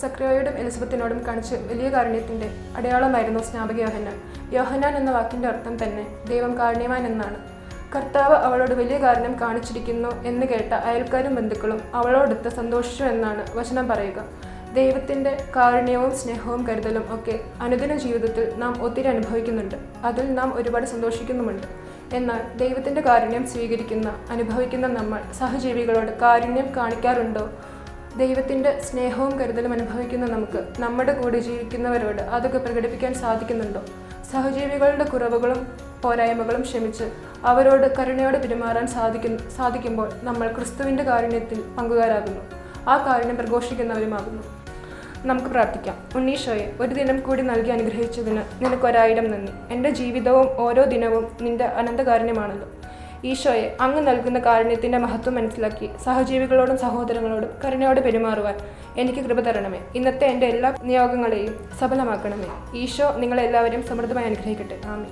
സക്രിയോയോടും എലിസബത്തിനോടും കാണിച്ച വലിയ കാരുണ്യത്തിന്റെ അടയാളമായിരുന്നു സ്നാപക യോഹന്നാൻ. യോഹന്നാൻ എന്ന വാക്കിന്റെ അർത്ഥം തന്നെ ദൈവം കാരുണ്യവാൻ എന്നാണ്. കർത്താവ് അവളോട് വലിയ കാരണം കാണിച്ചിരിക്കുന്നു എന്ന് കേട്ട അയൽക്കാരും ബന്ധുക്കളും അവളോടൊത്ത് സന്തോഷിച്ചു എന്നാണ് വചനം പറയുക. ദൈവത്തിന്റെ കാരുണ്യവും സ്നേഹവും കരുതലും ഒക്കെ അനുദിന ജീവിതത്തിൽ നാം ഒത്തിരി അനുഭവിക്കുന്നുണ്ട്. അതിൽ നാം ഒരുപാട് സന്തോഷിക്കുന്നുമുണ്ട്. എന്നാൽ ദൈവത്തിന്റെ കാരുണ്യം സ്വീകരിക്കുന്ന അനുഭവിക്കുന്ന നമ്മൾ സഹജീവികളോട് കാരുണ്യം കാണിക്കാറുണ്ടോ? ദൈവത്തിന്റെ സ്നേഹവും കരുതലും അനുഭവിക്കുന്ന നമുക്ക് നമ്മുടെ കൂടെ ജീവിക്കുന്നവരോട് അതൊക്കെ പ്രകടിപ്പിക്കാൻ സാധിക്കുന്നുണ്ടോ? സഹജീവികളുടെ കുറവുകളും പോരായ്മകളും ക്ഷമിച്ച് അവരോട് കരുണയോടെ പെരുമാറാൻ സാധിക്കുന്നു സാധിക്കുമ്പോൾ നമ്മൾ ക്രിസ്തുവിന്റെ കാരുണ്യത്തിൽ പങ്കുകാരാകുന്നു. ആ കാരുണ്യം പ്രഘോഷിക്കുന്നവരുമാകുന്നു. നമുക്ക് പ്രാർത്ഥിക്കാം. ഉണ്ണീഷോയെ ഒരു ദിനം കൂടി നൽകി അനുഗ്രഹിച്ചതിന് നിനക്കൊരായിരം നന്ദി. എന്റെ ജീവിതവും ഓരോ ദിനവും നിന്റെ അനന്തകാരുണ്യമാണല്ലോ. ഈശോയെ അങ്ങ് നൽകുന്ന കാരുണ്യത്തിന്റെ മഹത്വം മനസ്സിലാക്കി സഹജീവികളോടും സഹോദരങ്ങളോടും കരുണയോടെ പെരുമാറുവാൻ എനിക്ക് കൃപ തരണമേ. ഇന്നത്തെ എന്റെ എല്ലാ നിയോഗങ്ങളെയും സഫലമാക്കണമേ. ഈശോ നിങ്ങളെല്ലാവരും സമൃദ്ധമായി അനുഗ്രഹിക്കട്ടെ. ആമേ